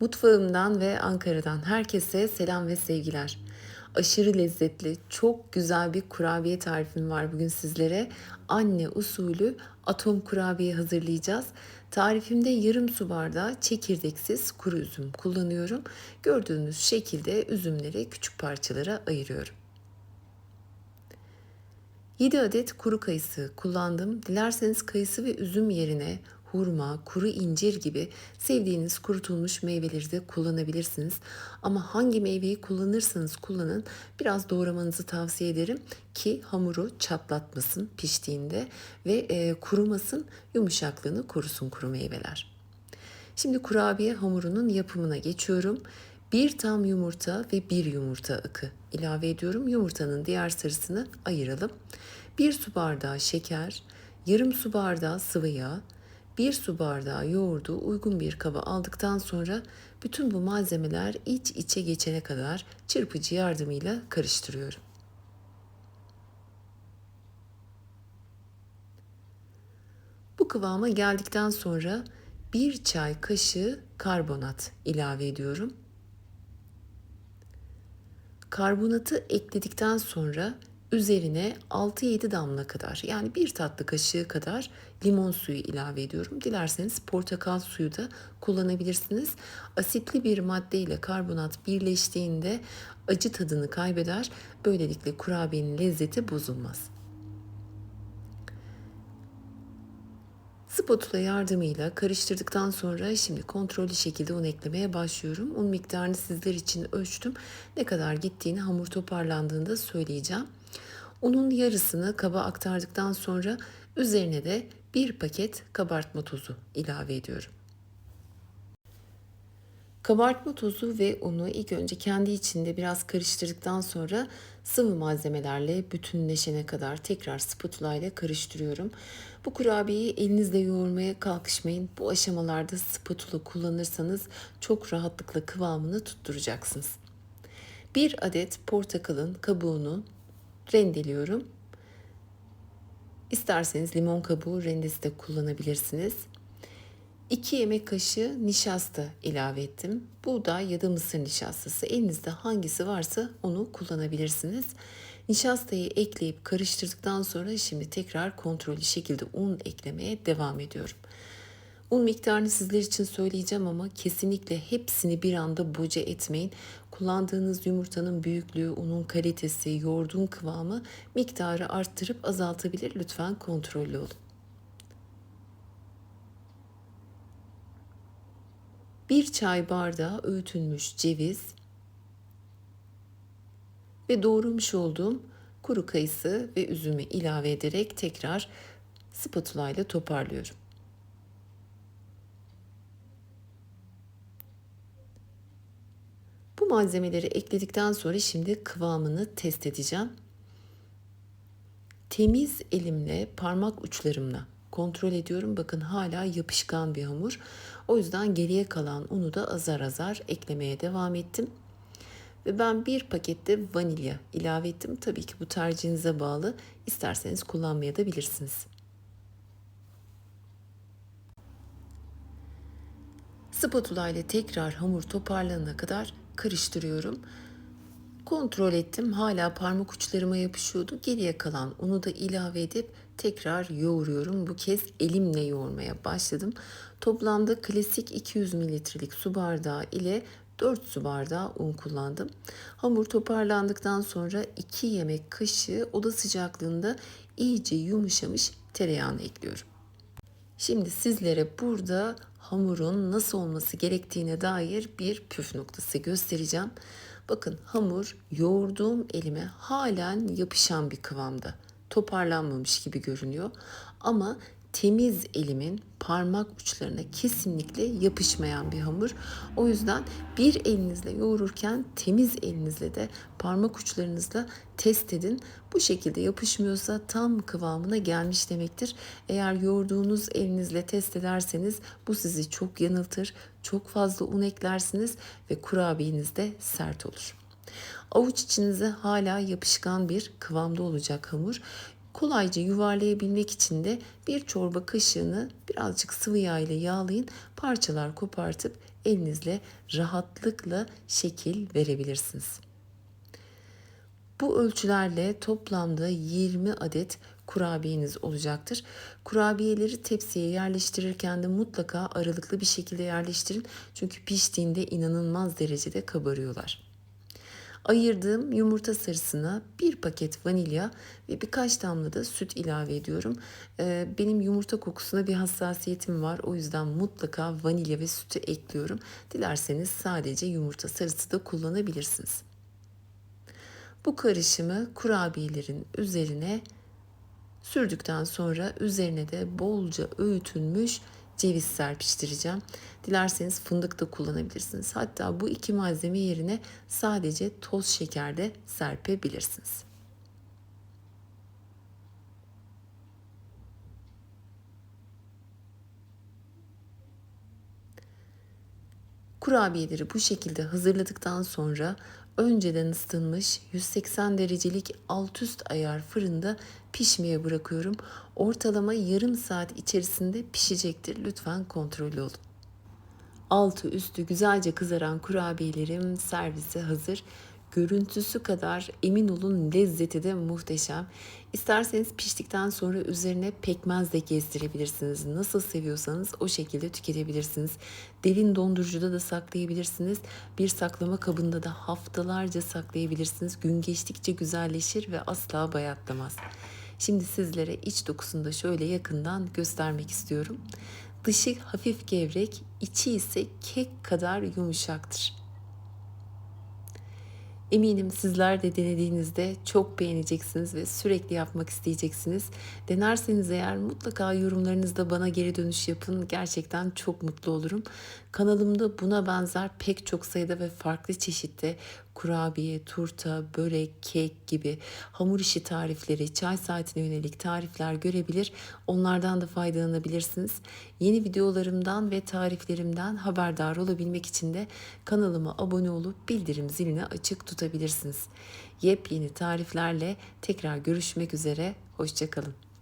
Mutfağımdan ve Ankara'dan herkese selam ve sevgiler. Aşırı lezzetli, çok güzel bir kurabiye tarifim var bugün sizlere. Anne usulü atom kurabiye hazırlayacağız. Tarifimde yarım su bardağı çekirdeksiz kuru üzüm kullanıyorum. Gördüğünüz şekilde üzümleri küçük parçalara ayırıyorum. 7 adet kuru kayısı kullandım. Dilerseniz kayısı ve üzüm yerine hurma, kuru incir gibi sevdiğiniz kurutulmuş meyveleri de kullanabilirsiniz. Ama hangi meyveyi kullanırsanız kullanın biraz doğramanızı tavsiye ederim ki hamuru çatlatmasın piştiğinde ve e, kurumasın yumuşaklığını korusun kuru meyveler. Şimdi kurabiye hamurunun yapımına geçiyorum. Bir tam yumurta ve bir yumurta akı ilave ediyorum. Yumurtanın diğer sarısını ayıralım. Bir su bardağı şeker, yarım su bardağı sıvı yağ, bir su bardağı yoğurdu uygun bir kaba aldıktan sonra bütün bu malzemeler iç içe geçene kadar çırpıcı yardımıyla karıştırıyorum. Bu kıvama geldikten sonra bir çay kaşığı karbonat ilave ediyorum. Karbonatı ekledikten sonra üzerine 6-7 damla kadar yani bir tatlı kaşığı kadar limon suyu ilave ediyorum. Dilerseniz portakal suyu da kullanabilirsiniz. Asitli bir madde ile karbonat birleştiğinde acı tadını kaybeder. Böylelikle kurabiyenin lezzeti bozulmaz. Spatula yardımıyla karıştırdıktan sonra şimdi kontrollü şekilde un eklemeye başlıyorum. Un miktarını sizler için ölçtüm. Ne kadar gittiğini hamur toparlandığında söyleyeceğim. Unun yarısını kaba aktardıktan sonra üzerine de bir paket kabartma tozu ilave ediyorum. Kabartma tozu ve unu ilk önce kendi içinde biraz karıştırdıktan sonra sıvı malzemelerle bütünleşene kadar tekrar spatula ile karıştırıyorum. Bu kurabiyeyi elinizle yoğurmaya kalkışmayın. Bu aşamalarda spatula kullanırsanız çok rahatlıkla kıvamını tutturacaksınız. Bir adet portakalın kabuğunu rendeliyorum. İsterseniz limon kabuğu rendesi de kullanabilirsiniz. 2 yemek kaşığı nişasta ilave ettim. Buğday ya da mısır nişastası elinizde hangisi varsa onu kullanabilirsiniz. Nişastayı ekleyip karıştırdıktan sonra şimdi tekrar kontrollü şekilde un eklemeye devam ediyorum. Un miktarını sizler için söyleyeceğim ama kesinlikle hepsini bir anda boca etmeyin. Kullandığınız yumurtanın büyüklüğü, unun kalitesi, yoğurdun kıvamı miktarı arttırıp azaltabilir. Lütfen kontrollü olun. Bir çay bardağı öğütülmüş ceviz ve doğramış olduğum kuru kayısı ve üzümü ilave ederek tekrar spatula ile toparlıyorum. Bu malzemeleri ekledikten sonra şimdi kıvamını test edeceğim. Temiz elimle parmak uçlarımla kontrol ediyorum. Bakın hala yapışkan bir hamur. O yüzden geriye kalan unu da azar azar eklemeye devam ettim. Ve ben bir pakette vanilya ilave ettim. Tabii ki bu tercihinize bağlı. İsterseniz kullanmaya da bilirsiniz. Spatula ile tekrar hamur toparlanana kadar karıştırıyorum. Kontrol ettim. Hala parmak uçlarıma yapışıyordu. Geriye kalan unu da ilave edip tekrar yoğuruyorum. Bu kez elimle yoğurmaya başladım. Toplamda klasik 200 mililitrelik su bardağı ile 4 su bardağı un kullandım. Hamur toparlandıktan sonra 2 yemek kaşığı oda sıcaklığında iyice yumuşamış tereyağını ekliyorum. Şimdi sizlere burada hamurun nasıl olması gerektiğine dair bir püf noktası göstereceğim. Bakın hamur yoğurduğum elime halen yapışan bir kıvamda. Toparlanmamış gibi görünüyor. Ama temiz elimin parmak uçlarına kesinlikle yapışmayan bir hamur. O yüzden bir elinizle yoğururken temiz elinizle de parmak uçlarınızla test edin. Bu şekilde yapışmıyorsa tam kıvamına gelmiş demektir. Eğer yoğurduğunuz elinizle test ederseniz bu sizi çok yanıltır. Çok fazla un eklersiniz ve kurabiyeniz de sert olur. Avuç içinize hala yapışkan bir kıvamda olacak hamur. Kolayca yuvarlayabilmek için de bir çorba kaşığını birazcık sıvı yağ ile yağlayın. Parçalar kopartıp elinizle rahatlıkla şekil verebilirsiniz. Bu ölçülerle toplamda 20 adet kurabiyeniz olacaktır. Kurabiyeleri tepsiye yerleştirirken de mutlaka aralıklı bir şekilde yerleştirin. Çünkü piştiğinde inanılmaz derecede kabarıyorlar. Ayırdığım yumurta sarısına bir paket vanilya ve birkaç damla da süt ilave ediyorum. Ee, benim yumurta kokusuna bir hassasiyetim var. O yüzden mutlaka vanilya ve sütü ekliyorum. Dilerseniz sadece yumurta sarısı da kullanabilirsiniz. Bu karışımı kurabiyelerin üzerine sürdükten sonra üzerine de bolca öğütülmüş ceviz serpiştireceğim. Dilerseniz fındık da kullanabilirsiniz. Hatta bu iki malzeme yerine sadece toz şeker de serpebilirsiniz. Kurabiyeleri bu şekilde hazırladıktan sonra önceden ısıtılmış 180 derecelik alt üst ayar fırında pişmeye bırakıyorum. Ortalama yarım saat içerisinde pişecektir. Lütfen kontrollü olun. Altı üstü güzelce kızaran kurabiyelerim servise hazır. Görüntüsü kadar emin olun lezzeti de muhteşem. İsterseniz piştikten sonra üzerine pekmez de gezdirebilirsiniz. Nasıl seviyorsanız o şekilde tüketebilirsiniz. Derin dondurucuda da saklayabilirsiniz. Bir saklama kabında da haftalarca saklayabilirsiniz. Gün geçtikçe güzelleşir ve asla bayatlamaz. Şimdi sizlere iç dokusunu da şöyle yakından göstermek istiyorum. Dışı hafif gevrek, içi ise kek kadar yumuşaktır. Eminim sizler de denediğinizde çok beğeneceksiniz ve sürekli yapmak isteyeceksiniz. Denerseniz eğer mutlaka yorumlarınızda bana geri dönüş yapın. Gerçekten çok mutlu olurum. Kanalımda buna benzer pek çok sayıda ve farklı çeşitte kurabiye, turta, börek, kek gibi hamur işi tarifleri, çay saatine yönelik tarifler görebilir. Onlardan da faydalanabilirsiniz. Yeni videolarımdan ve tariflerimden haberdar olabilmek için de kanalıma abone olup bildirim zilini açık tutabilirsiniz. Yepyeni tariflerle tekrar görüşmek üzere. Hoşçakalın.